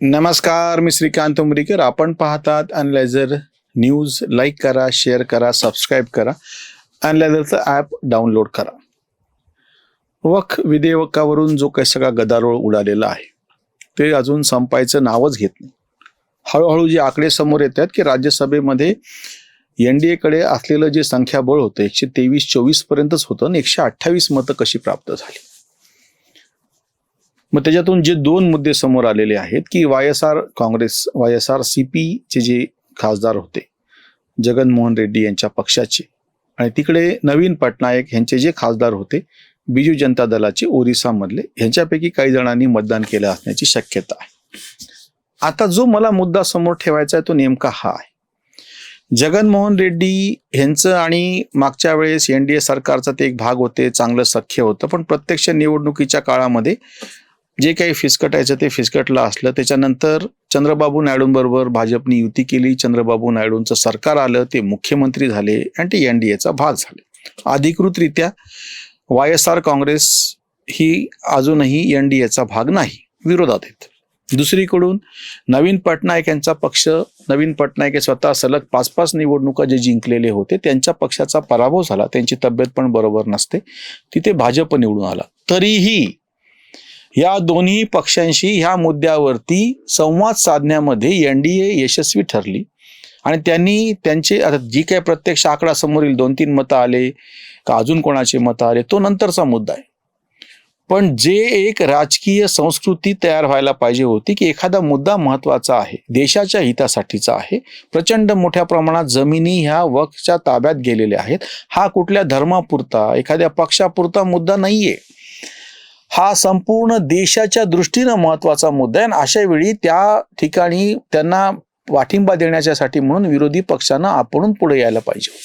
नमस्कार मी श्रीकांत उमरीकर. आपण पाहतात अनलायझर न्यूज लाईक करा शेअर करा सबस्क्राईब करा. अनलायझरचं ॲप डाउनलोड करा. वख विधेयकावरून जो काही सगळा गदारोळ उडालेला आहे ते अजून संपायचं नावच घेत नाही. हळूहळू जे आकडे समोर येत आहेत की राज्यसभेमध्ये एन डी एकडे असलेलं जे संख्याबळ होतं एकशे तेवीस चोवीस पर्यंतच होतं आणि एकशे अठ्ठावीस मतं कशी प्राप्त झाली? मग त्याच्यातून जे दोन मुद्दे समोर आलेले आहेत की Y S R Congress Y S R C पीचे जे खासदार होते जगनमोहन रेड्डी यांच्या पक्षाचे आणि तिकडे नवीन पटनायक यांचे जे खासदार होते बिजू जनता दलाचे ओरिसामधले ह्यांच्यापैकी काही जणांनी मतदान केलं असण्याची शक्यता आहे. आता जो मला मुद्दा समोर ठेवायचा आहे तो नेमका हा आहे. जगनमोहन रेड्डी ह्यांचं आणि मागच्या वेळेस एन डी ए सरकारचा ते एक भाग होते चांगलं सख्य होतं पण प्रत्यक्ष निवडणुकीच्या काळामध्ये जे काही फिसकटायचं ते फिसकटलं असलं त्याच्यानंतर चंद्रबाबू नायडूंबरोबर भाजपने युती केली. चंद्रबाबू नायडूंचं सरकार आलं ते मुख्यमंत्री झाले आणि ते एन डी एचा भाग झाले. अधिकृतरित्या वाय एस आर काँग्रेस ही अजूनही एन डी एचा भाग नाही विरोधात आहेत. दुसरीकडून नवीन पटनायक यांचा पक्ष नवीन पटनायक हे स्वतः सलग पाच पाच निवडणुका जे जिंकलेले होते त्यांच्या पक्षाचा पराभव झाला त्यांची तब्येत पण बरोबर नसते तिथे भाजप निवडून आला. तरीही या दोन्ही पक्षांशी ह्या मुद्द्यावरती संवाद साधण्यामध्ये एन डी ए यशस्वी ठरली. आणि त्यांनी त्यांचे आता जी काय प्रत्यक्ष आकडा समोरील दोन तीन मतं आले का अजून कोणाचे मतं आले तो नंतरचा मुद्दा आहे. पण जे एक राजकीय संस्कृती तयार व्हायला पाहिजे होती की एखादा मुद्दा महत्त्वाचा आहे देशाच्या हितासाठीचा आहे प्रचंड मोठ्या प्रमाणात जमिनी ह्या वक्फच्या ताब्यात गेलेल्या आहेत हा कुठल्या धर्मापुरता एखाद्या पक्षापुरता मुद्दा नाहीये. हा संपूर्ण देशाच्या दृष्टीनं महत्त्वाचा मुद्दा आहे. आणि अशा वेळी त्या ठिकाणी त्यांना पाठिंबा देण्याच्यासाठी म्हणून विरोधी पक्षांना आपण पुढे यायला पाहिजे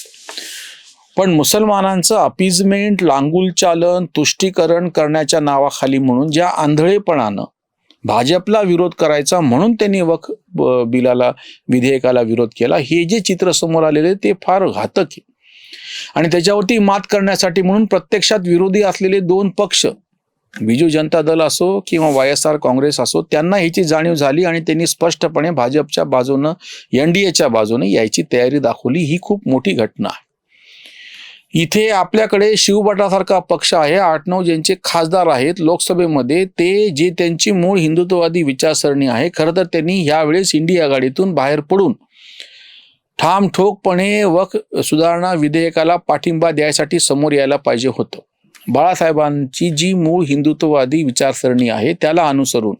पण मुसलमानांचं अपिजमेंट लांगुलचालन तुष्टीकरण करण्याच्या नावाखाली म्हणून ज्या आंधळेपणानं भाजपला विरोध करायचा म्हणून त्यांनी वक ब- बिलाला विधेयकाला विरोध केला हे जे चित्र समोर आलेले ते फार घातक आहे. आणि त्याच्यावरती मात करण्यासाठी म्हणून प्रत्यक्षात विरोधी असलेले दोन पक्ष बिजू जनता दल असो किंवा वाय एस आर काँग्रेस असो त्यांना ह्याची जाणीव झाली आणि त्यांनी स्पष्टपणे भाजपच्या बाजूनं एन डी एच्या बाजूने यायची तयारी दाखवली. ही खूप मोठी घटना आहे. इथे आपल्याकडे शिवभटासारखा पक्ष आहे. आठ नऊ ज्यांचे खासदार आहेत लोकसभेमध्ये ते जे त्यांची मूळ हिंदुत्ववादी विचारसरणी आहे खरं तर त्यांनी ह्यावेळेस इंडिया आघाडीतून बाहेर पडून ठाम ठोकपणे वक सुधारणा विधेयकाला पाठिंबा द्यायसाठी समोर यायला पाहिजे होतं. बाळासाहेबांची जी मूळ हिंदुत्ववादी विचारसरणी आहे त्याला अनुसरून.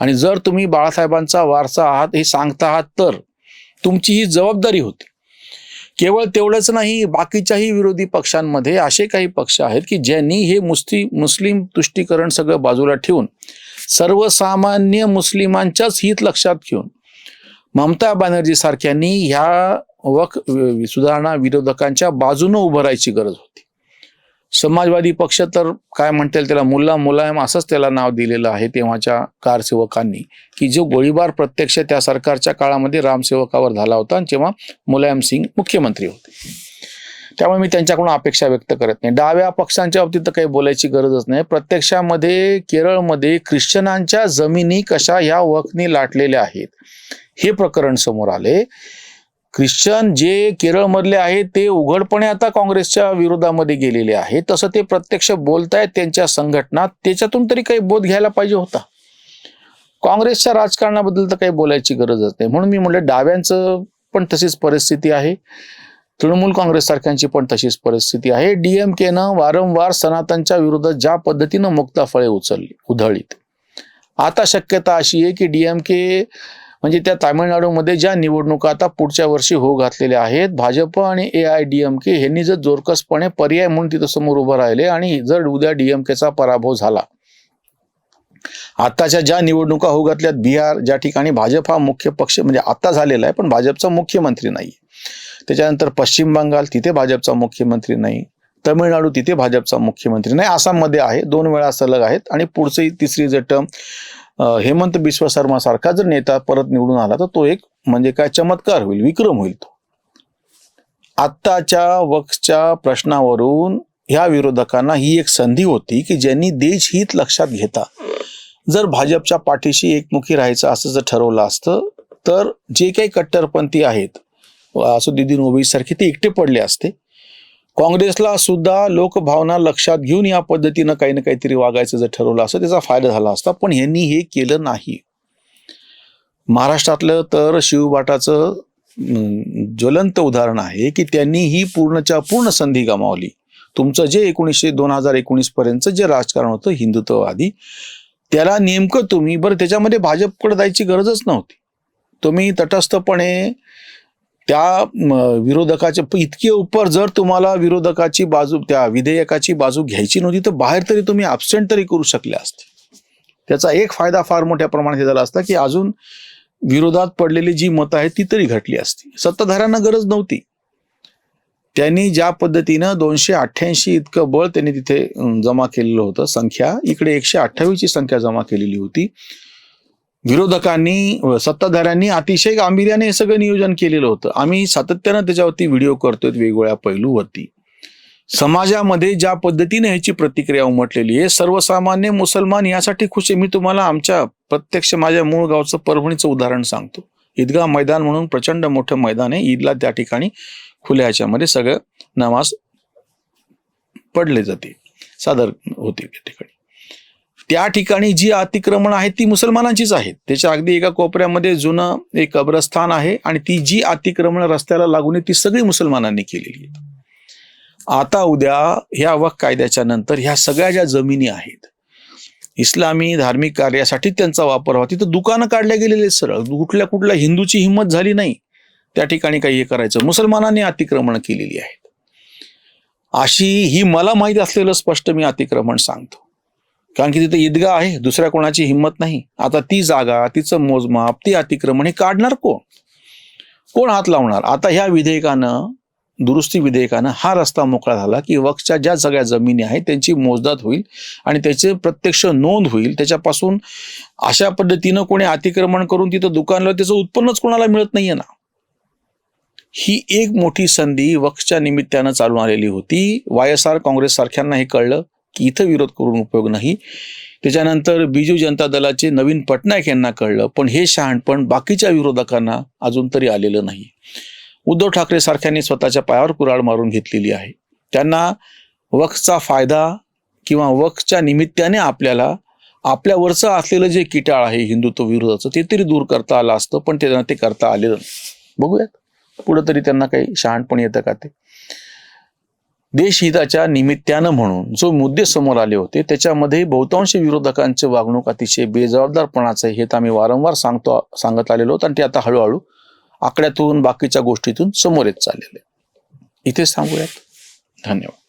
आणि जर तुम्ही बाळासाहेबांचा वारसा आहात हे सांगता आहात तर तुमची ही जबाबदारी होती. केवळ तेवढंच नाही बाकीच्याही विरोधी पक्षांमध्ये असे काही पक्ष आहेत की ज्यांनी हे मुस्ती मुस्लिम तुष्टीकरण सगळं बाजूला ठेवून सर्वसामान्य मुस्लिमांच्याच हित लक्षात घेऊन ममता बॅनर्जी सारख्यांनी ह्या वक सुधारणा विरोधकांच्या बाजूनं उभं राहायची गरज होती. समाजवादी पक्ष तर काय म्हणता येईल त्याला मुल्ला मुलायम असंच त्याला नाव दिलेलं आहे तेव्हाच्या कारसेवकांनी की जो गोळीबार प्रत्यक्ष त्या सरकारच्या काळामध्ये रामसेवकावर झाला होता आणि तेव्हा मुलायम सिंग मुख्यमंत्री होते. त्यामुळे मी त्यांच्याकडून अपेक्षा व्यक्त करत नाही. डाव्या पक्षांच्या बाबतीत तर काही बोलायची गरजच नाही. प्रत्यक्षामध्ये केरळमध्ये ख्रिश्चनांच्या जमिनी कशा ह्या वखनी लाटलेल्या आहेत हे प्रकरण समोर आले. ख्रिश्चन जे केरळमधले आहेत ते उघडपणे आता काँग्रेसच्या विरोधामध्ये गेलेले आहे तसं ते प्रत्यक्ष बोलतायत त्यांच्या संघटना त्याच्यातून तरी काही बोध घ्यायला पाहिजे होता. काँग्रेसच्या राजकारणाबद्दल तर काही बोलायची गरजच नाही. म्हणून मी म्हटलं डाव्यांचं पण तशीच परिस्थिती आहे. तृणमूल काँग्रेस सारख्यांची पण तशीच परिस्थिती आहे. डीएमकेनं वारंवार सनातनच्या विरोधात ज्या पद्धतीनं मुक्ता फळे उचलली उधळलीत आता शक्यता अशी आहे की डीएमके म्हणजे त्या तामिळनाडूमध्ये ज्या निवडणुका आता पुढच्या वर्षी होऊ घातलेल्या आहेत भाजप आणि A I D M K यांनी जर जोरकसपणे पर्याय म्हणून तिथं समोर उभं राहिले आणि जर उद्या डीएमकेचा पराभव झाला. आताच्या ज्या निवडणुका होऊ घातल्यात बिहार ज्या ठिकाणी भाजप हा मुख्य पक्ष म्हणजे आता झालेला आहे पण भाजपचा मुख्यमंत्री नाही. त्याच्यानंतर पश्चिम बंगाल तिथे भाजपचा मुख्यमंत्री नाही. तमिळनाडू तिथे भाजपचा मुख्यमंत्री नाही. आसाममध्ये आहे दोन वेळा सलग आहेत. आणि पुढचंही तिसरी जर टर्म हेमंत बिश्व शर्मा सारखा जर नेता परत निवडून आला तर तो एक म्हणजे काय चमत्कार होईल विक्रम होईल तो. आत्ताच्या वक्सच्या प्रश्नावरून ह्या विरोधकांना ही एक संधी होती की ज्यांनी देशहित लक्षात घेता. जर भाजपच्या पाठीशी एकमुखी राहायचं असं जर ठरवलं असतं तर जे काही कट्टरपंथी आहेत असुद्दीन ओबीसी सारखे ते एकटे पडले असते. काँग्रेसला सुद्धा लोकभावना लक्षात घेऊन या पद्धतीनं काही ना काहीतरी वागायचं जर ठरवलं असतं त्याचा फायदा झाला असता. पण ह्यांनी हे केलं नाही. महाराष्ट्रातलं तर शिवबाटाचं ज्वलंत उदाहरण आहे की त्यांनी ही पूर्णच्या पूर्ण संधी गमावली. तुमचं जे एकोणीसशे दोन हजार एकोणीस पर्यंत जे राजकारण होतं हिंदुत्ववादी त्याला नेमकं तुम्ही बरं त्याच्यामध्ये भाजपकडे जायची गरजच नव्हती. तुम्ही तटस्थपणे त्या विरोधकाचे विरोधकाच्या इतके उपर जर तुम्हाला विरोधकाची बाजू त्या विधेयकाची बाजू घ्यायची नव्हती तर बाहेर तरी तुम्ही ॲबसेंट तरी करू शकले असते. त्याचा एक फायदा फार मोठ्या प्रमाणात हे झाला असता की अजून विरोधात पडलेली जी मतं आहेत ती तरी घटली असती. सत्ताधाऱ्यांना गरज नव्हती. त्यांनी ज्या पद्धतीनं दोनशे अठ्ठ्याऐंशी इतकं बळ त्यांनी तिथे जमा केलेलं होतं संख्या इकडे एकशे अठ्ठावीसची संख्या जमा केलेली होती विरोधकांनी सत्ताधाऱ्यांनी अतिशय गांभीर्याने हे सगळं नियोजन केलेलं होतं. आम्ही सातत्यानं त्याच्यावरती व्हिडिओ करतोय वेगवेगळ्या पैलूवरती. समाजामध्ये ज्या पद्धतीने ह्याची प्रतिक्रिया उमटलेली आहे सर्वसामान्य मुसलमान यासाठी खुश आहे. मी तुम्हाला आमच्या प्रत्यक्ष माझ्या मूळ गावचं परभणीचं उदाहरण सांगतो. ईदगाह मैदान म्हणून प्रचंड मोठं मैदान आहे. ईदला त्या ठिकाणी खुल्या ह्याच्यामध्ये सगळं नमाज पडले जाते. सादर होते त्या ठिकाणी. त्या ठिकाणी जी अतिक्रमण आहेत ती मुसलमानांचीच आहेत त्याच्या अगदी एका कोपऱ्यामध्ये जुनं एक कब्रस्थान आहे आणि ती जी अतिक्रमण रस्त्याला लागून आहे ती सगळी मुसलमानांनी केलेली आहे. आता उद्या ह्या वक कायद्याच्या नंतर ह्या सगळ्या ज्या जमिनी आहेत इस्लामी धार्मिक कार्यासाठी त्यांचा वापर व्हा तिथं दुकानं काढल्या गेलेले सरळ. कुठल्या कुठल्या हिंदूची हिंमत झाली नाही त्या ठिकाणी काही हे करायचं. मुसलमानांनी अतिक्रमण केलेली आहेत. अशी ही मला माहीत असलेलं स्पष्ट मी अतिक्रमण सांगतो. कारण की तिथे ईदगाह आहे दुसऱ्या कोणाची हिंमत नाही. आता ती जागा तिचं मोजमाप ती अतिक्रमण हे काढणार कोण? कोण हात लावणार? आता ह्या विधेयकानं दुरुस्ती विधेयकानं हा रस्ता मोकळा झाला की वक्सच्या ज्या सगळ्या जमिनी आहेत त्यांची मोजदात होईल आणि त्याचे प्रत्यक्ष नोंद होईल. त्याच्यापासून अशा पद्धतीनं कोणी अतिक्रमण करून तिथं दुकान लावलं त्याचं उत्पन्नच कोणाला मिळत नाहीये ना. ही एक मोठी संधी वक्सच्या निमित्तानं चालून आलेली होती. वाय एस आर काँग्रेस सारख्यांना हे कळलं. की इथं विरोध करून उपयोग नाही. त्याच्यानंतर बिजू जनता दलाचे नवीन पटनायक यांना कळलं पण हे शहाणपण बाकीच्या विरोधकांना अजून तरी आलेलं नाही. उद्धव ठाकरे सारख्यांनी स्वतःच्या पायावर कुराड मारून घेतलेली आहे. त्यांना वक्सचा फायदा किंवा वक्सच्या निमित्ताने आपल्याला आपल्यावरचं असलेलं जे किटाळ आहे हिंदुत्व विरोधाचं ते तरी दूर करता आलं असतं पण त्यांना ते करता आलेलं नाही. बघूयात. पुढं तरी त्यांना काही शहाणपण येतं का ते? देशहिताच्या निमित्तानं म्हणून जो मुद्दे समोर आले होते त्याच्यामध्ये बहुतांश विरोधकांचे वागणूक अतिशय बेजबाबदारपणाचं आहे हे तर आम्ही वारंवार सांगतो सांगत आलेलो होतो आणि ते आता हळूहळू आकड्यातून बाकीच्या गोष्टीतून समोर येत चाललेले इथेच सांगूयात धन्यवाद.